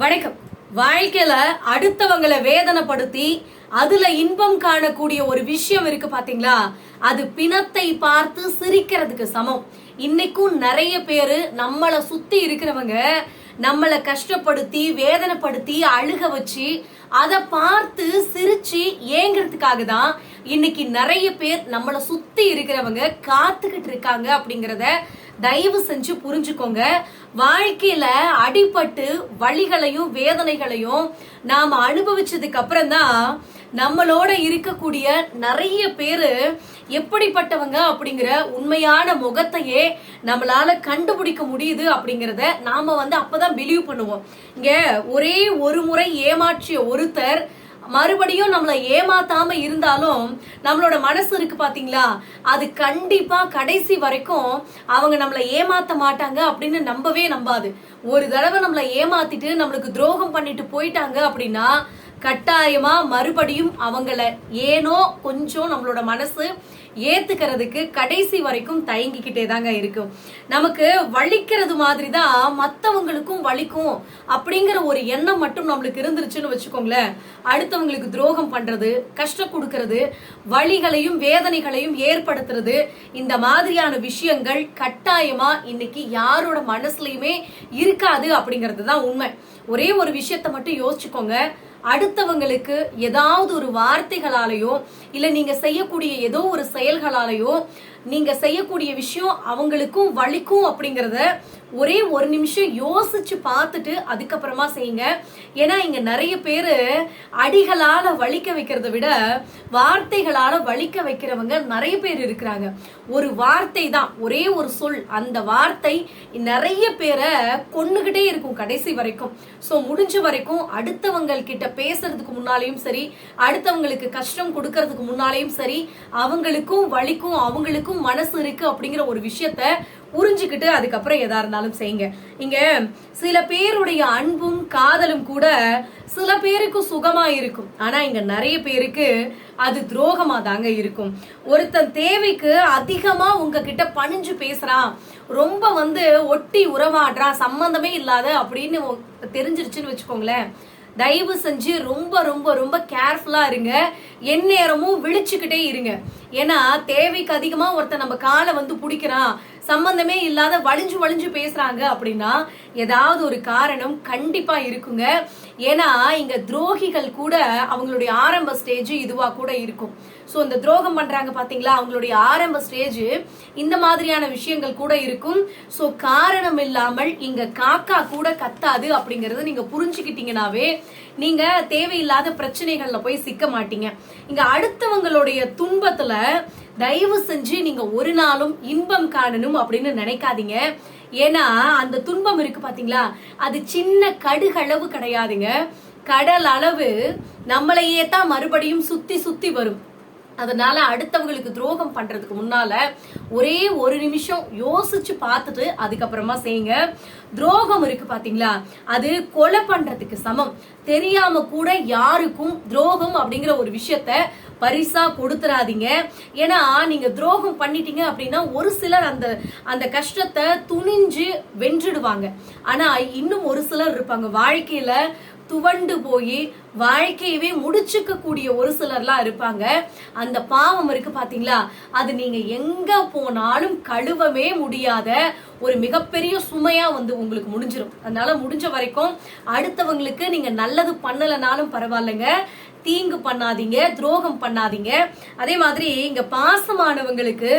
வணக்கம். வாழ்க்கையில அடுத்தவங்களை வேதனைப்படுத்தி அதுல இன்பம் காணக்கூடிய ஒரு விஷயம் இருக்கு பாத்தீங்களா? அது பிணத்தை பார்த்து சிரிக்கிறதுக்கு சமம். இன்னைக்கும் நிறைய பேரு நம்மள சுத்தி இருக்கிறவங்க நம்மள கஷ்டப்படுத்தி வேதனைப்படுத்தி அழுக வச்சு அதை பார்த்து சிரிச்சு ஏங்கிறதுக்காக தான் இன்னைக்கு நிறைய பேர் நம்மள சுத்தி இருக்கிறவங்க காத்துக்கிட்டு இருக்காங்க அப்படிங்கறத தயவு செஞ்சு புரிஞ்சுக்கோங்க. வாழ்க்கையில அடிபட்டு வழிகளையும் வேதனைகளையும் நாம அனுபவிச்சதுக்கு அப்புறம் தான் நம்மளோட இருக்கக்கூடிய நிறைய பேரு எப்படிப்பட்டவங்க அப்படிங்கிற உண்மையான முகத்தையே நம்மளால கண்டுபிடிக்க முடியுது அப்படிங்கிறத நாம வந்து அப்பதான் பிலீவ் பண்ணுவோம். இங்க ஒரே ஒரு முறை ஏமாற்றிய ஒருத்தர் மறுபடியும் நம்மள ஏமாத்தாம இருந்தாலும் நம்மளோட மனசு இருக்கு பாத்தீங்களா? அது கண்டிப்பா கடைசி வரைக்கும் அவங்க நம்மள ஏமாத்த மாட்டாங்க அப்படின்னு நம்பவே நம்பாது. ஒரு தடவை நம்மள ஏமாத்திட்டு நம்மளுக்கு துரோகம் பண்ணிட்டு போயிட்டாங்க அப்படின்னா கட்டாயமா மறுபடியும் அவங்கள ஏனோ கொஞ்சம் நம்மளோட மனசு ஏத்துக்கிறதுக்கு கடைசி வரைக்கும் தயங்கிக்கிட்டே தாங்க இருக்கும். நமக்கு வலிக்கிறது மாதிரி தான் மற்றவங்களுக்கும் வலிக்கும் அப்படிங்கிற ஒரு எண்ணம் மட்டும் நம்மளுக்கு இருந்துருச்சுன்னு வச்சுக்கோங்களேன். அடுத்தவங்களுக்கு துரோகம் பண்றது கஷ்டம் கொடுக்கறது வழிகளையும் வேதனைகளையும் ஏற்படுத்துறது இந்த மாதிரியான விஷயங்கள் கட்டாயமா இன்னைக்கு யாரோட மனசுலயுமே இருக்காது அப்படிங்கிறது தான் உண்மை. ஒரே ஒரு விஷயத்த மட்டும் யோசிச்சுக்கோங்க. அடுத்தவங்களுக்கு ஏதாவது ஒரு வார்த்தைகளாலேயோ இல்லை நீங்கள் செய்யக்கூடிய ஏதோ ஒரு செயல்களாலேயோ நீங்க செய்யக்கூடிய விஷயம் அவங்களுக்கும் வலிக்கும் அப்படிங்கறத ஒரே ஒரு நிமிஷம் யோசிச்சு பார்த்துட்டு அதுக்கப்புறமா செய்யுங்க. ஏன்னா இங்க நிறைய பேர் அடிகளால வலிக்க வைக்கிறத விட வார்த்தைகளால வலிக்க வைக்கிறவங்க நிறைய பேர் இருக்கிறாங்க. ஒரு வார்த்தை தான் ஒரே ஒரு சொல் அந்த வார்த்தை நிறைய பேரை கொண்டுகிட்டே இருக்கும் கடைசி வரைக்கும். ஸோ முடிஞ்ச வரைக்கும் அடுத்தவங்க கிட்ட பேசுறதுக்கு முன்னாலேயும் சரி அடுத்தவங்களுக்கு கஷ்டம் கொடுக்கறதுக்கு முன்னாலேயும் சரி அவங்களுக்கும் வலிக்கும் அவங்களுக்கும் மனசு இருக்கு அப்படிங்கிற ஒரு விஷயத்த புரிஞ்சுக்கிட்டு அதுக்கப்புறம் எதா இருந்தாலும் செய்யுங்க. இங்க சில பேருடைய அன்பும் காதலும் கூட சில பேருக்கு சுகமா இருக்கும். ஆனா இங்க நிறைய பேருக்கு அது துரோகமா தாங்க இருக்கும். ஒருத்தன் தேவைக்கு அதிகமா உங்ககிட்ட பணிஞ்சு பேசுறான் ரொம்ப வந்து ஒட்டி உறவாடுறான் சம்பந்தமே இல்லாத அப்படின்னு தெரிஞ்சிருச்சுன்னு வச்சுக்கோங்களேன். தயவு செஞ்சு ரொம்ப ரொம்ப ரொம்ப கேர்ஃபுல்லாக இருங்க. எந்நேரமும் விழிச்சுக்கிட்டே இருங்க. ஏன்னா தேவைக்கு அதிகமாக ஒருத்தன் நம்ம காலை வந்து பிடிக்கிறான் சம்பந்தமே இல்லாத வழிஞ்சு வழிஞ்சு பேசுறாங்க அப்படின்னா ஏதாவது ஒரு காரணம் கண்டிப்பா இருக்குங்க. ஏன்னா இங்க துரோகிகள் கூட அவங்களுடைய ஆரம்ப ஸ்டேஜ் இதுவா கூட இருக்கும். ஸோ இந்த துரோகம் பண்றாங்க பாத்தீங்களா? அவங்களுடைய ஆரம்ப ஸ்டேஜ் இந்த மாதிரியான விஷயங்கள் கூட இருக்கும். ஸோ காரணம் இல்லாமல் இங்க காக்கா கூட கத்தாது அப்படிங்கறத நீங்க புரிஞ்சுக்கிட்டீங்கன்னாவே நீங்க தேவையில்லாத பிரச்சனைகள்ல போய் சிக்க மாட்டீங்க. இங்க அடுத்தவங்களுடைய துன்பத்துல தயவு செஞ்சு நீங்க ஒரு நாளும் இன்பம் காணணும் அப்படின்னு நினைக்காதீங்க. ஏன்னா அந்த துன்பம் இருக்கு பாத்தீங்களா? அது சின்ன கடுகளவு கிடையாதுங்க. கடல் அளவு நம்மளையே தான் மறுபடியும் சுத்தி சுத்தி வரும். அதனால அடுத்தவங்களுக்கு துரோகம் பண்றதுக்கு முன்னால ஒரே ஒரு நிமிஷம் யோசிச்சு பார்த்துட்டு அதுக்கப்புறமா செய்யுங்க. துரோகம் இருக்கு பாத்தீங்களா? அது கொலை பண்றதுக்கு சமம். தெரியாம கூட யாருக்கும் துரோகம் அப்படிங்கிற ஒரு விஷயத்த பரிசா கொடுத்துறாதீங்க. ஏன்னா நீங்க துரோகம் பண்ணிட்டீங்க அப்படின்னா ஒரு சிலர் அந்த அந்த கஷ்டத்தை துணிஞ்சு வென்றுடுவாங்க. ஆனா இன்னும் ஒரு சிலர் இருப்பாங்க. வாழ்க்கையில துவண்டு போய் வாழ்க்கையவே முடிச்சுக்க கூடிய ஒரு சிலர்லாம் இருப்பாங்க. அந்த பாவம் இருக்கு பாத்தீங்களா? அது நீங்க எங்க போனாலும் கழுவவே முடியாத ஒரு மிகப்பெரிய சுமையா வந்து உங்களுக்கு முடிஞ்சிடும் அதனால முடிஞ்ச வரைக்கும் அடுத்தவங்களுக்கு நீங்க நல்லது பண்ணலனாலும் பரவாயில்லைங்க. தீங்கு பண்ணாதீங்க துரோகம் பண்ணாதீங்க. அதே மாதிரி இங்க பாசமானவங்களுக்கு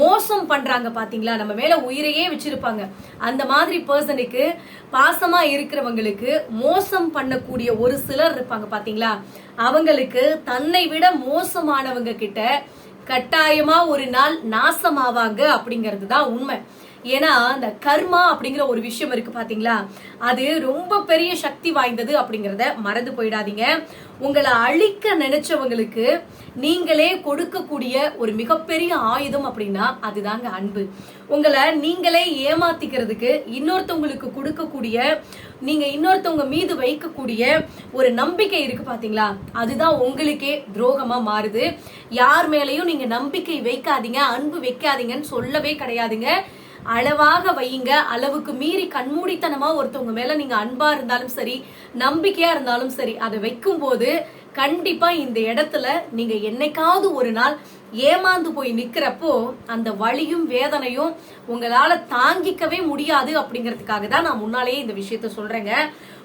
மோசம் பண்றாங்க பாத்தீங்களா? நம்ம மேல உயிரையே வச்சிருப்பாங்க. அந்த மாதிரி பர்சனுக்கு பாசமா இருக்கிறவங்களுக்கு மோசம் பண்ணக்கூடிய ஒரு சிலர் இருப்பாங்க பாத்தீங்களா? அவங்களுக்கு தன்னை விட மோசமானவங்க கிட்ட கட்டாயமா ஒரு நாள் நாசமாவாங்க அப்படிங்கிறது தான் உண்மை. ஏன்னா அந்த கர்மா அப்படிங்கிற ஒரு விஷயம் இருக்கு பாத்தீங்களா? அது ரொம்ப பெரிய சக்தி வாய்ந்தது அப்படிங்கறத மறந்து போயிடாதீங்க. உங்களை அழிக்க நினைச்சவங்களுக்கு நீங்களே கொடுக்கக்கூடிய ஒரு மிகப்பெரிய ஆயுதம் அப்படின்னா அதுதாங்க அன்பு. உங்களை நீங்களே ஏமாத்திக்கிறதுக்கு இன்னொருத்தவங்களுக்கு கொடுக்கக்கூடிய நீங்க இன்னொருத்தவங்க மீது வைக்கக்கூடிய ஒரு நம்பிக்கை இருக்கு பாத்தீங்களா? அதுதான் உங்களுக்கே துரோகமா மாறுது. யார் மேலையும் நீங்க நம்பிக்கை வைக்காதீங்க அன்பு வைக்காதீங்கன்னு சொல்லவே கிடையாதுங்க. அளவாக வையுங்க. அளவுக்கு மீறி கண்மூடித்தனமா ஒருத்தவங்க மேல நீங்க அன்பா இருந்தாலும் சரி நம்பிக்கையா இருந்தாலும் சரி அதை வைக்கும் போது கண்டிப்பா இந்த இடத்துல நீங்க என்னைக்காவது ஒரு நாள் ஏமாந்து போய் நிக்கிறப்போ அந்த வழியும் வேதனையும் உங்களால தாங்கிக்கவே முடியாது அப்படிங்கிறதுக்காக தான் நான் முன்னாலேயே இந்த விஷயத்த சொல்றேங்க.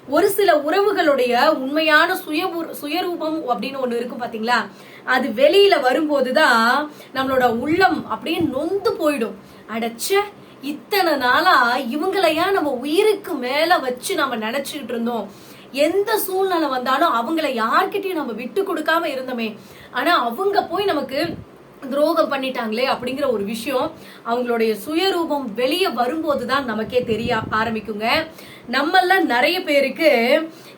ஒரு சில உறவுகளுடைய உண்மையான சுய சுயரூபம் அப்படின்னு ஒண்ணு இருக்கும் பாத்தீங்களா? அது வெளியில வரும்போதுதான் நம்மளோட உள்ளம் அப்படியே நொந்து போயிடும். அடைச்ச இத்தனை நாளா இவங்களையா நம்ம உயிருக்கு மேல வச்சு நம்ம நினைச்சுக்கிட்டு இருந்தோம். எந்த சூழ்நிலை வந்தாலும் அவங்கள யார்கிட்டயும் நம்ம விட்டு கொடுக்காம இருந்தோமே. ஆனா அவங்க போய் நமக்கு துரோகம் பண்ணிட்டாங்களே அப்படிங்கிற ஒரு விஷயம் அவங்களுடைய சுயரூபம் வெளியே வரும்போது தான் நமக்கே தெரிய ஆரம்பிக்குங்க. நம்மள நிறைய பேருக்கு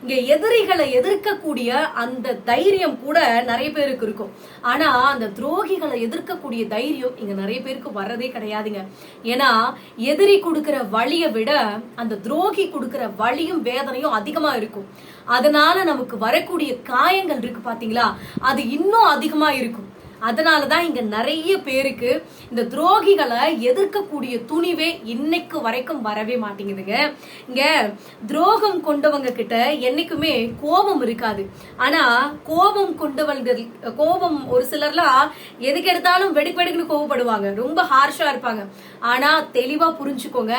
இங்க எதிரிகளை எதிர்க்கக்கூடிய அந்த தைரியம் கூட நிறைய பேருக்கு இருக்கும். ஆனா அந்த துரோகிகளை எதிர்க்கக்கூடிய தைரியம் இங்க நிறைய பேருக்கு வர்றதே கிடையாதுங்க. ஏன்னா எதிரி கொடுக்கிற வழியை விட அந்த துரோகி கொடுக்கிற வழியும் வேதனையும் அதிகமா இருக்கும். அதனால நமக்கு வரக்கூடிய காயங்கள் இருக்கு பாத்தீங்களா? அது இன்னும் அதிகமா இருக்கும். அதனால தான் இங்க நிறைய பேருக்கு இந்த துரோகிகளை எதிர்க்கக்கூடிய துணிவே இன்னைக்கு வரைக்கும் வரவே மாட்டேங்குதுங்க. இங்க துரோகம் கொண்டவங்க கிட்ட என்னைக்குமே கோபம் இருக்காது. ஆனா கோபம் கொண்டவங்க கோபம் ஒரு சிலர்லாம் எதுக்கு எடுத்தாலும் வெடிப்பெடுக்குன்னு கோவப்படுவாங்க ரொம்ப ஹார்ஷா இருப்பாங்க. ஆனா தெளிவா புரிஞ்சுக்கோங்க.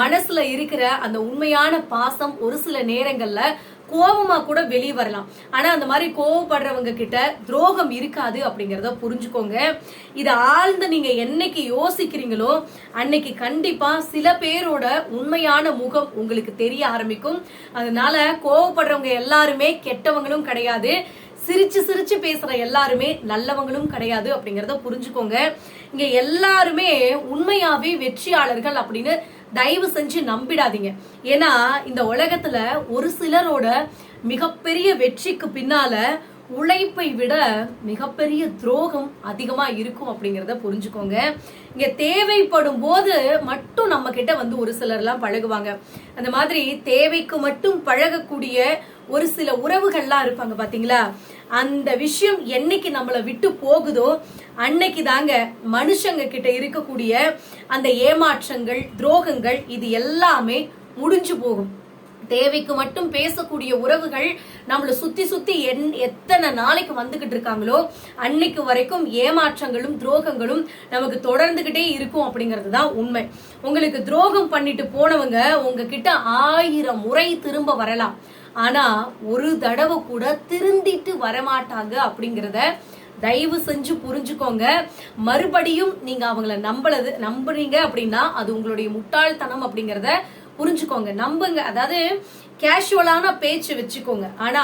மனசுல இருக்கிற அந்த உண்மையான பாசம் ஒரு சில நேரங்கள்ல கோபமா கூட வெளியே வரலாம். ஆனா அந்த மாதிரி கோவப்படுறவங்க கிட்ட துரோகம் இருக்காது அப்படிங்கறத புரிஞ்சுக்கோங்க. இதை ஆழ்ந்து நீங்க என்னைக்கு யோசிக்கிறீங்களோ அன்னைக்கு கண்டிப்பா சில பேரோட உண்மையான முகம் உங்களுக்கு தெரிய ஆரம்பிக்கும். அதனால கோவப்படுறவங்க எல்லாருமே கெட்டவங்களும் கிடையாது. சிரிச்சு சிரிச்சு பேசுற எல்லாருமே நல்லவங்களும் கிடையாது அப்படிங்கறத புரிஞ்சுக்கோங்க. இங்க எல்லாருமே உண்மையாவே வெற்றியாளர்கள் அப்படின்னு தயவு செஞ்சு நம்பிடாதீங்க. ஏன்னா இந்த உலகத்துல ஒரு சிலரோட மிகப்பெரிய வெற்றிக்கு பின்னால உழைப்பை விட மிகப்பெரிய துரோகம் அதிகமா இருக்கும் அப்படிங்கிறத புரிஞ்சுக்கோங்க. இங்க தேவைப்படும் போது மட்டும் நம்ம கிட்ட வந்து ஒரு சிலர் எல்லாம் பழகுவாங்க. அந்த மாதிரி தேவைக்கு மட்டும் பழகக்கூடிய ஒரு சில உறவுகள்லாம் இருப்பாங்க பாத்தீங்களா? அந்த விஷயம் என்னைக்கு நம்மளை விட்டு போகுதோ அன்னைக்கு தாங்க மனுஷங்க கிட்ட இருக்கக்கூடிய அந்த ஏமாற்றங்கள் துரோகங்கள் இது எல்லாமே முடிஞ்சு போகும். தேவைக்கு மட்டும் பேசக்கூடிய உறவுகள் நம்மளை சுத்தி சுத்தி என் எத்தனை நாளைக்கு வந்துகிட்டு இருக்காங்களோ அன்னைக்கு வரைக்கும் ஏமாற்றங்களும் துரோகங்களும் நமக்கு தொடர்ந்துகிட்டே இருக்கும் அப்படிங்கிறது தான் உண்மை. உங்களுக்கு துரோகம் பண்ணிட்டு போனவங்க உங்ககிட்ட ஆயிரம் முறை திரும்ப வரலாம். ஆனா ஒரு தடவை கூட திருந்திட்டு வரமாட்டாங்க அப்படிங்கிறத தயவு செஞ்சு புரிஞ்சுக்கோங்க. மறுபடியும் நீங்க அவங்கள நம்பளது நம்புறீங்க அப்படின்னா அது உங்களுடைய முட்டாள்தனம் அப்படிங்கறத புரிஞ்சுக்கோங்க நம்புங்க. அதாவது கேஷுவலான பேச்சு வச்சுக்கோங்க. ஆனா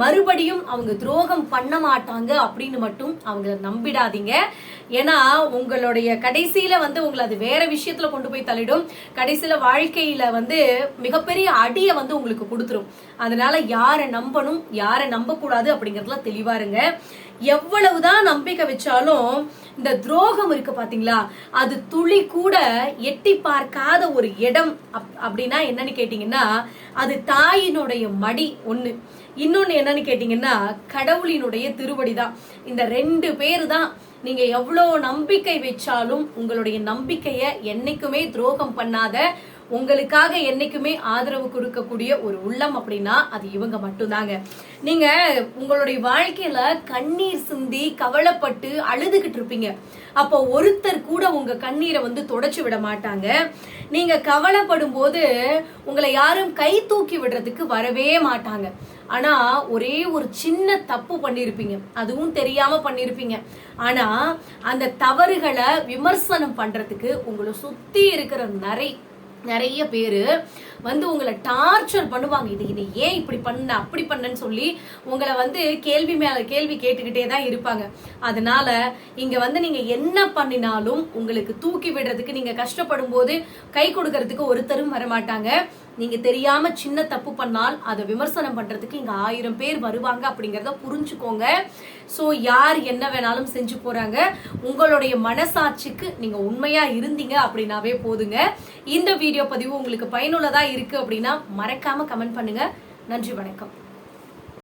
மறுபடியும் அவங்க துரோகம் பண்ண மாட்டாங்க அப்படின்னு மட்டும் அவங்கள நம்பிடாதீங்க. ஏன்னா உங்களுடைய கடைசியில வந்து உங்களை அது வேற விஷயத்துல கொண்டு போய் தள்ளிடும். கடைசியில வாழ்க்கையில வந்து மிகப்பெரிய அடியை வந்து உங்களுக்கு கொடுத்துரும். அதனால யாரை நம்பணும் யாரை நம்ப கூடாது அப்படிங்கறதுல தெளிவா இருங்க. எவ்வளவுதான் நம்பிக்கை வச்சாலும் இந்த துரோகம் இருக்கு பாத்தீங்களா? அது துளி கூட எட்டி பார்க்காத ஒரு இடம் அப்படின்னா என்னன்னு கேட்டீங்கன்னா அது தாயினுடைய மடி ஒண்ணு. இன்னொன்னு என்னன்னு கேட்டீங்கன்னா கடவுளினுடைய திருவடி தான் இந்த ரெண்டு பேர் தான் நீங்க எவ்வளவு நம்பிக்கை வச்சாலும் உங்களுடைய நம்பிக்கைய என்னைக்குமே துரோகம் பண்ணாத உங்களுக்காக என்னைக்குமே ஆதரவு கொடுக்கக்கூடிய ஒரு உள்ளம் அப்படின்னா அது இவங்க மட்டும்தாங்க. நீங்க உங்களுடைய வாழ்க்கையில கண்ணீர் சிந்தி கவலைப்பட்டு அழுதுகிட்டு இருப்பீங்க. அப்போ ஒருத்தர் கூட உங்க கண்ணீரை வந்து தொடச்சு விட மாட்டாங்க. நீங்க கவலைப்படும் போது உங்களை யாரும் கை தூக்கி விடுறதுக்கு வரவே மாட்டாங்க. ஆனா ஒரே ஒரு சின்ன தப்பு பண்ணிருப்பீங்க. அதுவும் தெரியாம பண்ணிருப்பீங்க. ஆனா அந்த தவறுகளை விமர்சனம் பண்றதுக்கு உங்களை சுத்தி இருக்கிற நிறைய நிறைய பேர் வந்து உங்களை டார்ச்சர் பண்ணுவாங்க. இது இது ஏன் இப்படி பண்ண அப்படி பண்ணன்னு சொல்லி உங்களை வந்து கேள்வி மேல கேள்வி கேட்டுக்கிட்டே தான் இருப்பாங்க. அதனால இங்க வந்து நீங்க என்ன பண்ணினாலும் உங்களுக்கு தூக்கி விடுறதுக்கு நீங்க கஷ்டப்படும் போது கை கொடுக்கறதுக்கு ஒருத்தரும் வரமாட்டாங்க. நீங்க தெரியாம சின்ன தப்பு பண்ணால் அதை விமர்சனம் பண்றதுக்கு இங்க ஆயிரம் பேர் வருவாங்க அப்படிங்கறத புரிஞ்சுக்கோங்க. சோ யார் என்ன வேணாலும் செஞ்சு போறாங்க. உங்களுடைய மனசாட்சிக்கு நீங்க உண்மையா இருந்தீங்க அப்படின்னாவே போதுங்க. இந்த வீடியோ பதிவு உங்களுக்கு பயனுள்ளதா இருக்கு அப்படின்னா மறக்காம கமெண்ட் பண்ணுங்க. நன்றி வணக்கம்.